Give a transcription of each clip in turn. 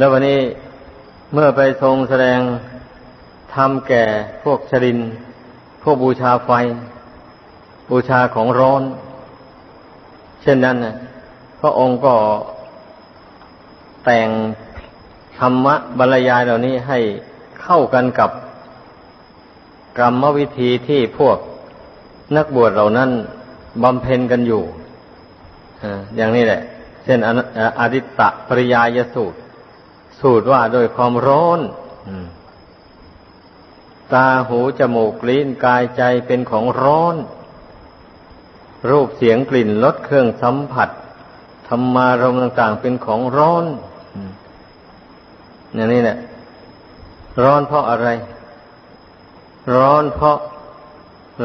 แล้ววันนี้เมื่อไปทรงแสดงทำแก่พวกชริน พวกบูชาไฟ บูชาของร้อน เช่นนั้นนะพระองค์ก็แต่งธรรมะบรรยายเหล่านี้ให้เข้ากันกับกรรมวิธีที่พวกนักบวชเหล่านั้นบำเพ็ญกันอยู่ อย่างนี้แหละ เช่นอดิตตะปริยายสูตร สูตรว่าโดยความร้อนตาหูจมูกลิ้นกายใจเป็นของร้อน รูปเสียงกลิ่นรสเครื่องสัมผัสธรรมารมต่างๆเป็นของร้อนอย่างนี้แหละร้อนเพราะอะไร ร้อนเพราะ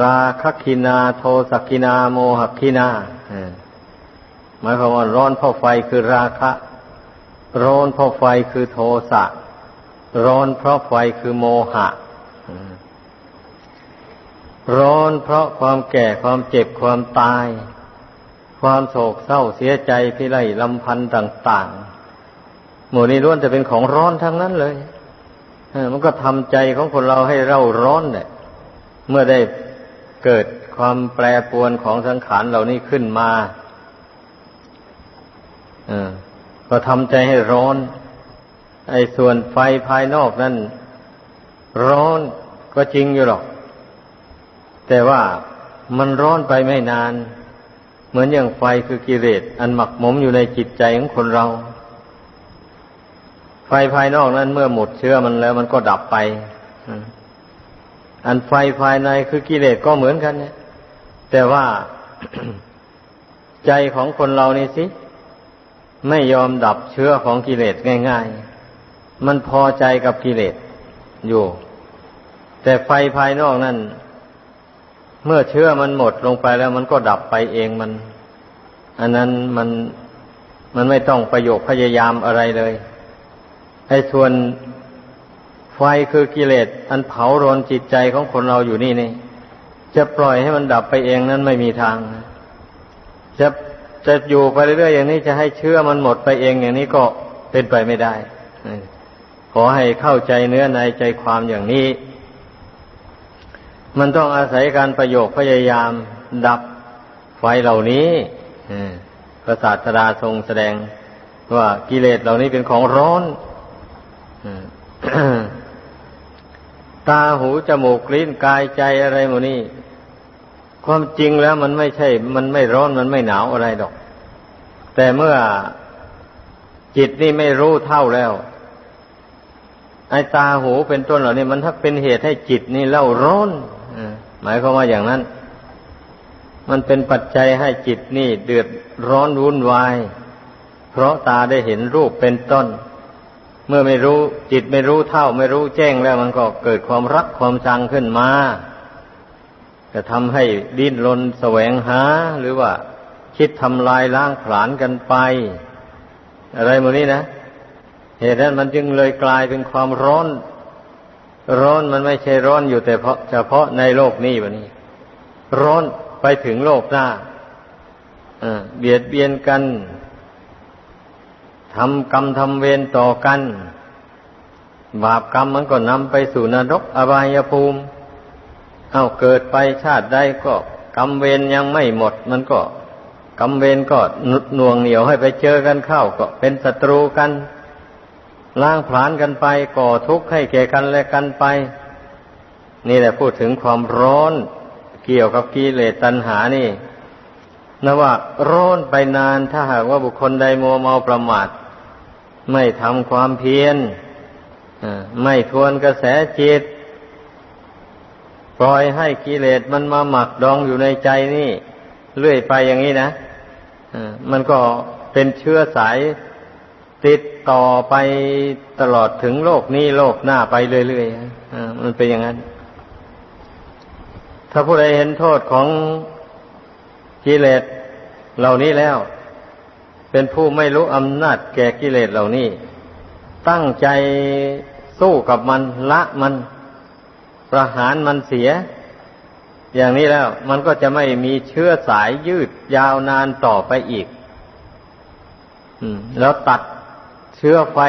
ราคคินาโทสักินาโมหคินาหมายความว่าร้อนเพราะไฟคือราคะ ร้อนเพราะไฟคือโทสะ ร้อนเพราะไฟคือโมหะ ร้อนเพราะความแก่ความเจ็บความตาย ความโศกเศร้าเสียใจพิไรลำพันธ์ต่าง ๆ หมู่นี้ล้วนจะเป็นของร้อนทั้งนั้นเลยมันก็ทำใจของคนเราให้เร่าร้อนเนี่ยเมื่อได้เกิดความแปรปวนของสังขารเหล่านี้ขึ้นมา ก็ทำใจให้ร้อน ไอ้ส่วนไฟภายนอกนั้นร้อนก็จริงอยู่หรอก แต่ว่ามันร้อนไปไม่นาน เหมือนอย่างไฟคือกิเลสอันหมักหมมอยู่ในจิตใจของคนเรา ไฟภายนอกนั้นเมื่อหมดเชื้อมันแล้ว มันก็ดับไป อันไฟภายในคือกิเลสก็เหมือนกันเนี่ยแต่ว่าใจของคนเรานี่สิ ไม่ยอมดับเชื้อของกิเลสง่าย ๆ มันพอใจกับกิเลสอยู่ แต่ไฟภายนอกนั่น เมื่อเชื้อมันหมดลงไปแล้วมันก็ดับไปเองมัน อันนั้นมันมันไม่ต้องประโยคพยายามอะไรเลยไอ้ส่วนไฟคือกิเลสอันเผารนจิตใจของคนเราอยู่นี่นี่จะปล่อยให้มันดับไปเองนั้นไม่มีทาง จะ จะอยู่ไปเรื่อยๆอย่างนี้จะให้เชื่อมันหมดไปเองอย่างนี้ก็เป็นไปไม่ได้ขอให้เข้าใจเนื้อในใจความอย่างนี้ มันต้องอาศัยการประโยคพยายามดับไฟเหล่านี้พระศาสดาทรงแสดงว่ากิเลสเหล่านี้เป็นของร้อนตาหูจมูกลิ้นกายใจอะไรหมดนี่ ความจริงแล้วมันไม่ใช่ มันไม่ร้อนมันไม่หนาวอะไรดอก แต่เมื่อจิตนี่ไม่รู้เท่าแล้ว ไอ้ตาหูเป็นต้นเหล่านี้มันถ้าเป็นเหตุให้จิตนี่เล่าร้อนหมายความว่าอย่างนั้น มันเป็นปัจจัยให้จิตนี่เดือดร้อนวุ่นวาย เพราะตาได้เห็นรูปเป็นต้น เมื่อไม่รู้จิตไม่รู้เท่า ไม่รู้แจ้งแล้วมันก็เกิดความรักความชังขึ้นมา จะทำให้ดิ้นรนแสวงหา หรือว่า คิดทำลายล้างผลาญกันไป อะไรหมดนี้นะ เหตุนั้นมันจึงเลยกลายเป็นความร้อน ร้อนมันไม่ใช่ร้อนอยู่แต่เพาะเฉพาะในโลกนี้วะนี้ ร้อนไปถึงโลกหน้าเบียดเบียนกันทำกรรมทำเวรต่อกัน บาปกรรมมันก็นำไปสู่นรกอบายภูมิ เอาเกิดไปชาติใดก็กรรมเวรยังไม่หมด มันก็กรรมเวรก็หน่วงเหนียวให้ไปเจอกันเข้าก็เป็นศัตรูกันล้างผลาญกันไปก่อทุกข์ให้แก่กันและกันไป นี่แหละพูดถึงความร้อนเกี่ยวกับกิเลสตัณหานี่นะว่าร้อนไปนานถ้าหากว่าบุคคลใดมัวเมาประมาทไม่ทำความเพียรไม่ทวนกระแสจิต ปล่อยให้กิเลสมันมาหมักดองอยู่ในใจนี่ เรื่อยไปอย่างนี้นะมันก็เป็นเชื้อสายติดต่อไปตลอดถึงโลกนี้โลกหน้าไปเรื่อยๆมันเป็นอย่างนั้น ถ้าผู้ใดเห็นโทษของกิเลสเหล่านี้แล้ว เป็นผู้ไม่รู้อำนาจแก่กิเลสเหล่านี้ ตั้งใจสู้กับมันละมัน ประหารมันเสีย อย่างนี้แล้ว มันก็จะไม่มีเชื้อสายยืดยาวนานต่อไปอีกแล้วตัดเชื้อไฟ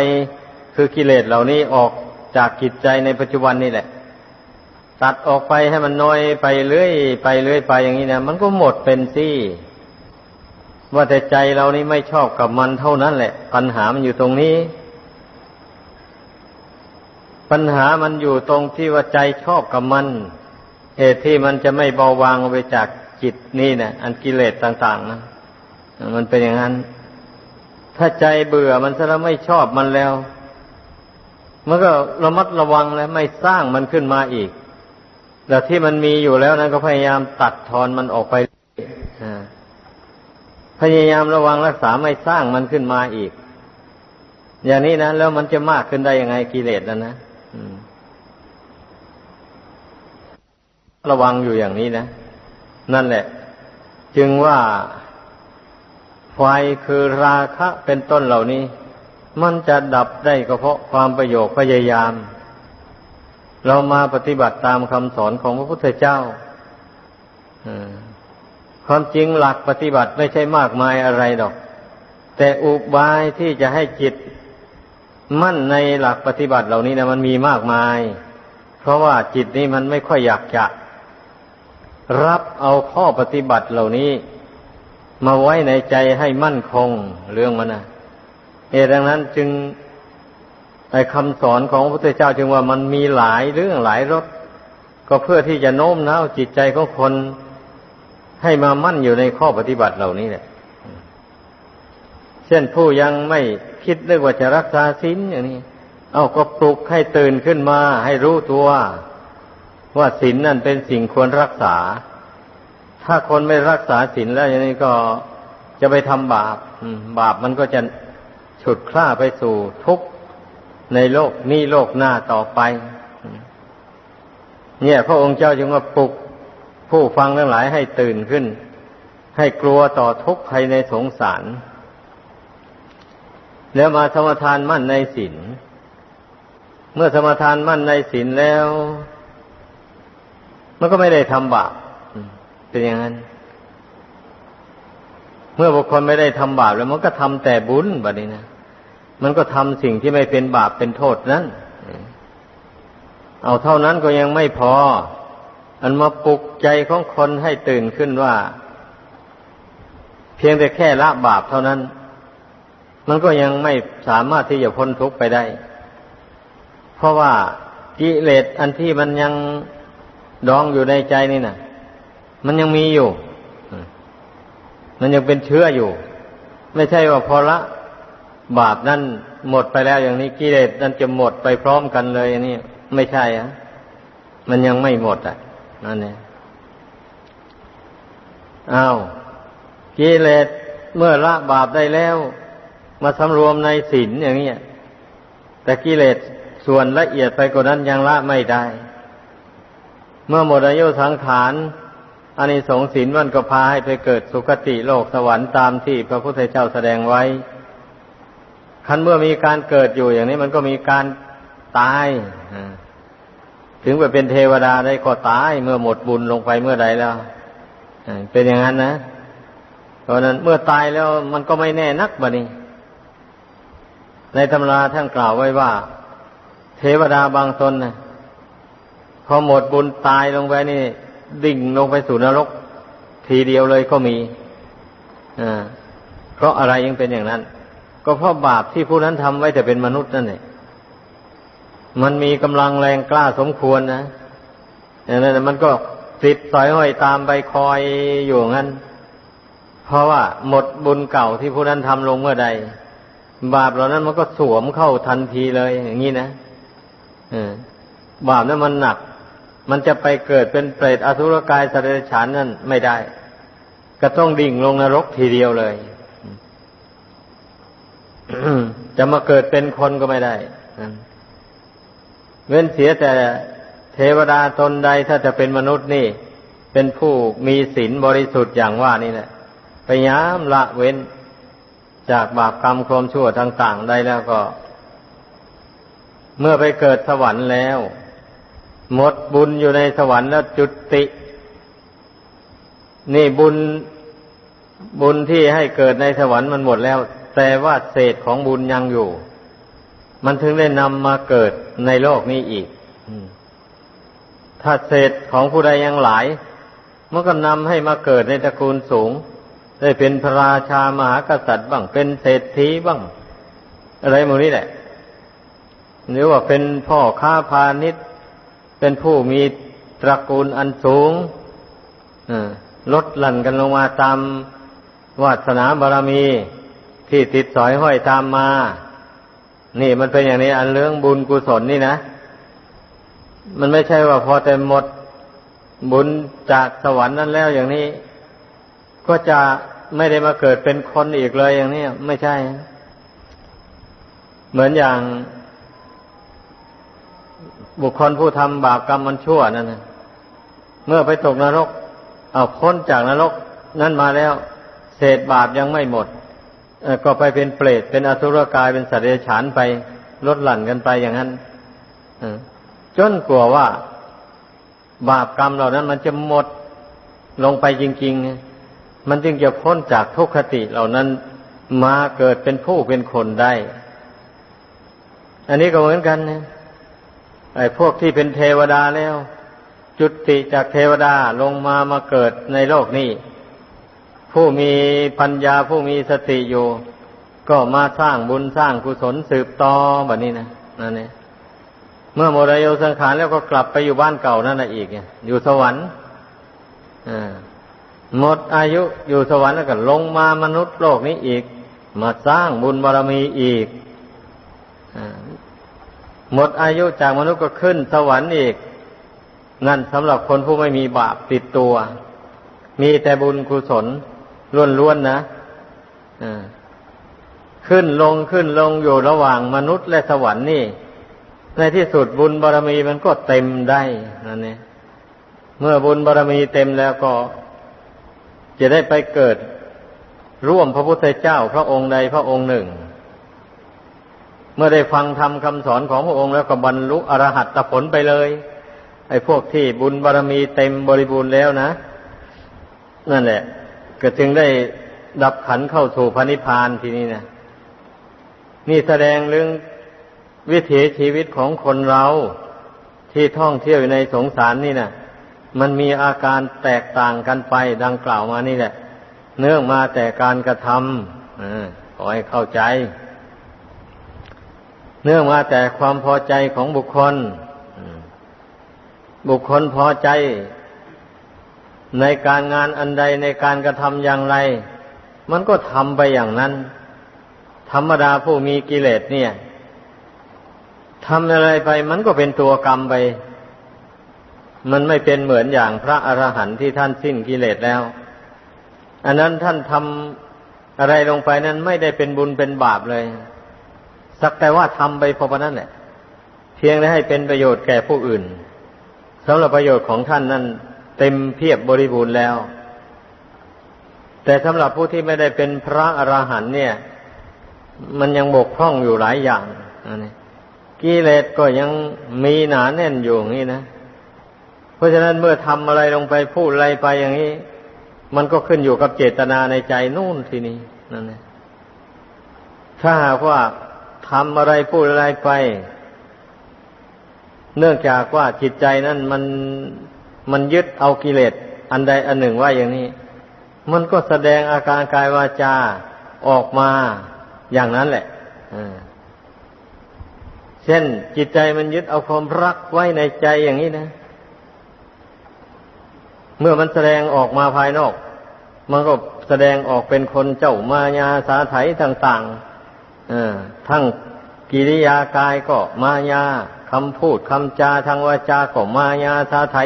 คือกิเลสเหล่านี้ออกจากจิตใจในปัจจุบันนี่แหละ ตัดออกไปให้มันน้อยไปเรื่อยไปเรื่อยไปอย่างนี้นะมันก็หมดเป็นซี่ว่าแต่ใจเรานี่ไม่ชอบกับมันเท่านั้นแหละ ปัญหามันอยู่ตรงนี้ ปัญหามันอยู่ตรงที่ว่าใจชอบกับมันเหตุที่มันจะไม่เบาบางไปจากจิตนี่นะอันกิเลสต่างๆนะมันเป็นอย่างนั้น ถ้าใจเบื่อมันซะแล้วไม่ชอบมันแล้ว มันก็ระมัดระวังแล้วไม่สร้างมันขึ้นมาอีกแต่ที่มันมีอยู่แล้วนั้นก็พยายามตัดทอนมันออกไปพยายามระวังรักษาไม่สร้างมันขึ้นมาอีก อย่างนี้นะแล้วมันจะมากขึ้นได้ยังไงกิเลสแล้วนะ ระวังอยู่อย่างนี้นะ นั่นแหละ จึงว่าไฟคือราคะเป็นต้นเหล่านี้ มันจะดับได้ก็เพราะความประโยชน์พยายาม เรามาปฏิบัติตามคำสอนของพระพุทธเจ้าความจริงหลักปฏิบัติไม่ใช่มากมายอะไรดอก แต่อุบายที่จะให้จิต มั่นในหลักปฏิบัติเหล่านี้นะมันมีมากมาย เพราะว่าจิตนี้มันไม่ค่อยอยากจะ รับเอาข้อปฏิบัติเหล่านี้ มาไว้ในใจให้มั่นคงเรื่องมันนะเหตุดังนั้นจึงไอ้คำสอนของพระพุทธเจ้าจึงว่ามันมีหลายเรื่องหลายรสก็เพื่อที่จะโน้มน้าวจิตใจของคนให้มามั่นอยู่ในข้อปฏิบัติเหล่านี้แหละ เช่นผู้ยังไม่ คิดเรื่องว่าจะรักษาศีลอย่างนี้ เอาก็ปลุกให้ตื่นขึ้นมา ให้รู้ตัวว่าศีลนั่นเป็นสิ่งควรรักษา ถ้าคนไม่รักษาศีลแล้วอย่างนี้ก็จะไปทำบาปบาปมันก็จะฉุดคล้าไปสู่ทุกข์ในโลกนี้โลกหน้าต่อไป เนี่ย พระองค์เจ้าจึงว่าปลุกผู้ฟังทั้งหลายให้ตื่นขึ้น ให้กลัวต่อทุกข์ภายในสงสาร แล้วมาสมทานมั่นในศีลเมื่อสมทานมั่นในศีลแล้ว มันก็ไม่ได้ทำบาปเป็นอย่างนั้น เมื่อบุคคลไม่ได้ทำบาปแล้วมันก็ทำแต่บุญแบบนี้นะมันก็ทำสิ่งที่ไม่เป็นบาปเป็นโทษนั้น เอาเท่านั้นก็ยังไม่พอ อันมาปลุกใจของคนให้ตื่นขึ้นว่า เพียงแต่แค่ละบาปเท่านั้น มันก็ยังไม่สามารถที่จะพ้นทุกข์ไปได้ เพราะว่ากิเลสอันที่มันยังดองอยู่ในใจนี่นะมันยังมีอยู่ มันยังเป็นเชื้ออยู่ ไม่ใช่ว่าพอละบาปนั่นหมดไปแล้วอย่างนี้กิเลสนั่นจะหมดไปพร้อมกันเลยอันนี้ไม่ใช่อะมันยังไม่หมดอะนั่นเองอ้าวกิเลสเมื่อละบาปได้แล้ว มาสำรวมในศีลอย่างนี้แต่กิเลสส่วนละเอียดไปกว่านั้นยังละไม่ได้ เมื่อหมดอายุสังขารอันนี้สงศีลมันก็พาให้ไปเกิดสุคติโลกสวรรค์ตามที่พระพุทธเจ้าแสดงไว้คันเมื่อมีการเกิดอยู่อย่างนี้มันก็มีการตายถึงไปเป็นเทวดาได้ก็ตาย เมื่อหมดบุญลงไปเมื่อใดแล้วเป็นอย่างนั้นนะเพราะนั้นเมื่อตายแล้วมันก็ไม่แน่นักบะนี้ ในตำราท่านกล่าวไว้ว่า เทวดาบางตนนะพอหมดบุญตายลงไปนี่ ดิ่งลงไปสู่นรก ทีเดียวเลยก็มีอ่าเพราะอะไรยังเป็นอย่างนั้น ก็เพราะบาปที่ผู้นั้นทำไว้แต่เป็นมนุษย์นั่นเองมันมีกำลังแรงกล้าสมควรนะอย่างนั้นมันก็ติดสอยห้อยตามไปคอยอยู่งั้น เพราะว่าหมดบุญเก่าที่ผู้นั้นทำลงเมื่อใด บาปเหล่านั้นมันก็สวมเข้าทันทีเลย อย่างนี้นะบาปนั้นมันหนัก มันจะไปเกิดเป็นเปรตอสุรกายสเดฉานนั่นไม่ได้ ก็ต้องดิ่งลงนรกทีเดียวเลยจะมาเกิดเป็นคนก็ไม่ได้เว้นเสียแต่เทวดาตนใดถ้าจะเป็นมนุษย์นี่ เป็นผู้มีศีลบริสุทธิ์อย่างว่านี่แหละพยายามละเว้น จากบาปกรรมความชั่วต่างๆได้แล้วก็ เมื่อไปเกิดสวรรค์แล้ว หมดบุญอยู่ในสวรรค์แล้วจุติ นี่บุญบุญที่ให้เกิดในสวรรค์มันหมดแล้ว แต่ว่าเศษของบุญยังอยู่ มันถึงได้นำมาเกิดในโลกนี้อีกถ้าเศษของผู้ใดยังหลายมันก็นำให้มาเกิดในตระกูลสูง ได้เป็นพระราชามหากษัตริย์บ้าง เป็นเศรษฐีบ้าง อะไรหมดนี้แหละ หรือว่าเป็นพ่อค้าพาณิชย์ เป็นผู้มีตระกูลอันสูงลดหลั่นกันลงมาตามวาสนาบารมีที่ติดสอยห้อยตามมา นี่มันเป็นอย่างนี้อันเรื่องบุญกุศลนี่นะ มันไม่ใช่ว่าพอแต่หมดบุญจากสวรรค์นั้นแล้วอย่างนี้ ก็จะไม่ได้มาเกิดเป็นคนอีกเลยอย่างนี้ไม่ใช่ เหมือนอย่าง บุคคลผู้ทำบาปกรรมมันชั่วนั่นนะเมื่อไปตกนรก เอาพ้นจากนรก นั้นมาแล้ว เศษบาปยังไม่หมดก็ไปเป็นเปรตเป็นอสุรกายเป็นสัตว์เดรัจฉานไปลดหลั่นกันไปอย่างนั้นจนกลัวว่า บาปกรรมเหล่านั้นมันจะหมดลงไปจริง ๆ มันจึงจะพ้นจากทุกขติเหล่านั้นมาเกิดเป็นผู้เป็นคนได้ อันนี้ก็เหมือนกันนะไอ้พวกที่เป็นเทวดาแล้ว จุติจากเทวดาลงมามาเกิดในโลกนี้ ผู้มีปัญญาผู้มีสติอยู่ ก็มาสร้างบุญสร้างกุศลสืบต่อแบบนี้นะนั่นเองเมื่อหมดายสังขารแล้วก็กลับไปอยู่บ้านเก่านั่นแหละอีกอยู่สวรรค์อ่า หมดอายุอยู่สวรรค์แล้วก็ลงมามนุษย์โลกนี้อีก มาสร้างบุญบารมีอีกหมดอายุจากมนุษย์ก็ขึ้นสวรรค์อีก นั่นสำหรับคนผู้ไม่มีบาปติดตัว มีแต่บุญกุศลล้วนๆนะขึ้นลงขึ้นลงอยู่ระหว่างมนุษย์และสวรรค์นี่ ในที่สุดบุญบารรมีมันก็เต็มได้นั่นเองเมื่อบุญบารรมีเต็มแล้วก็ จะได้ไปเกิดร่วมพระพุทธเจ้าพระองค์ใดพระองค์หนึ่ง เมื่อได้ฟังธรรมคำสอนของพระองค์แล้วก็บรรลุอรหัตผลไปเลย ไอ้พวกที่บุญบารรมีเต็มบริบูรณ์แล้วนะ นั่นแหละ ก็จึงได้ดับขันเข้าสู่พระนิพพานทีนี้นะนี่แสดงเรื่องวิถีชีวิตของคนเราที่ท่องเที่ยวอยู่ในสงสารนี่นะ มันมีอาการแตกต่างกันไปดังกล่าวมานี่แหละ เนื่องมาแต่การกระทำขอให้เข้าใจ เนื่องมาแต่ความพอใจของบุคคล บุคคลพอใจ ในการงานอันใดในการกระทำอย่างไร มันก็ทำไปอย่างนั้น ธรรมดาผู้มีกิเลสเนี่ยทำอะไรไปมันก็เป็นตัวกรรมไป มันไม่เป็นเหมือนอย่างพระอรหันต์ที่ท่านสิ้นกิเลสแล้ว อันนั้นท่านทำอะไรลงไปนั้นไม่ได้เป็นบุญเป็นบาปเลย สักแต่ว่าทำไปพอปนั้นแหละ เพียงได้ให้เป็นประโยชน์แก่ผู้อื่นสำหรับประโยชน์ของท่านนั้นเต็มเพียบบริบูรณ์แล้ว แต่สำหรับผู้ที่ไม่ได้เป็นพระอรหันต์เนี่ย มันยังบกพร่องอยู่หลายอย่างนี่กิเลสก็ยังมีหนาแน่นอยู่อย่างนี้นะ เพราะฉะนั้นเมื่อทำอะไรลงไปพูดอะไรไปอย่างนี้ มันก็ขึ้นอยู่กับเจตนาในใจนู่นทีนี้นั่นเองถ้าหากว่าทำอะไรพูดอะไรไป เนื่องจากว่าจิตใจนั้นมันมันยึดเอากิเลสอันใดอันหนึ่งไว่าอย่างนี้ มันก็แสดงอาการกายวาจาออกมาอย่างนั้นแหละเช่นจิตใจมันยึดเอาความรักไว้ในใจอย่างนี้นะ เมื่อมันแสดงออกมาภายนอก มันก็แสดงออกเป็นคนเจ้ามายาสาไถต่างๆทั้งกิริยากายก็มายาคำพูดคำจาทางวาจาก็มายาสาไถ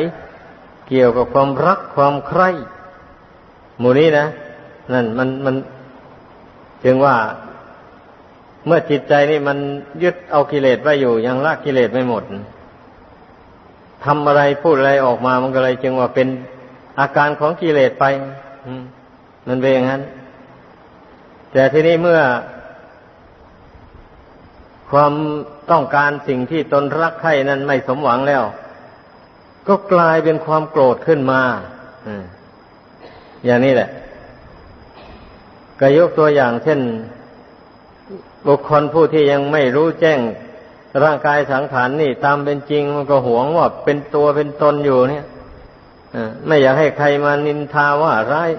เกี่ยวกับความรักความใคร่หมู่นี้นะ นั่นมันมันจึงว่าเมื่อจิตใจนี่มันยึดเอากิเลสไว้อยู่ ยังละกิเลสไม่หมดทำอะไรพูดอะไรออกมามันก็เลยจึงว่าเป็น อาการของกิเลสไปมันเป็นอย่างนั้น แต่ทีนี้เมื่อ ความต้องการสิ่งที่ตนรักใคร่นั้นไม่สมหวังแล้ว ก็กลายเป็นความโกรธขึ้นมาอย่างนี้แหละก็ยกตัวอย่างเช่น บุคคลผู้ที่ยังไม่รู้แจ้งร่างกายสังขารนนี่ ตามเป็นจริงมันก็หวงว่าเป็นตัวเป็นตนอยู่เนี่ย ไม่อยากให้ใครมานินทาว่าร้าย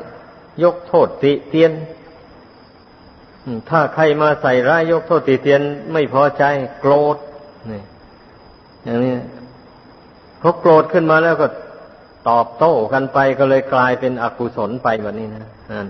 ยกโทษติเตียนถ้าใครมาใส่ร้ายยกโทษติเตียนไม่พอใจโกรธนี่อย่างนี้พอโกรธขึ้นมาแล้วก็ตอบโต้กันไปก็เลยกลายเป็นอกุศลไปแบบนี้นะนั่น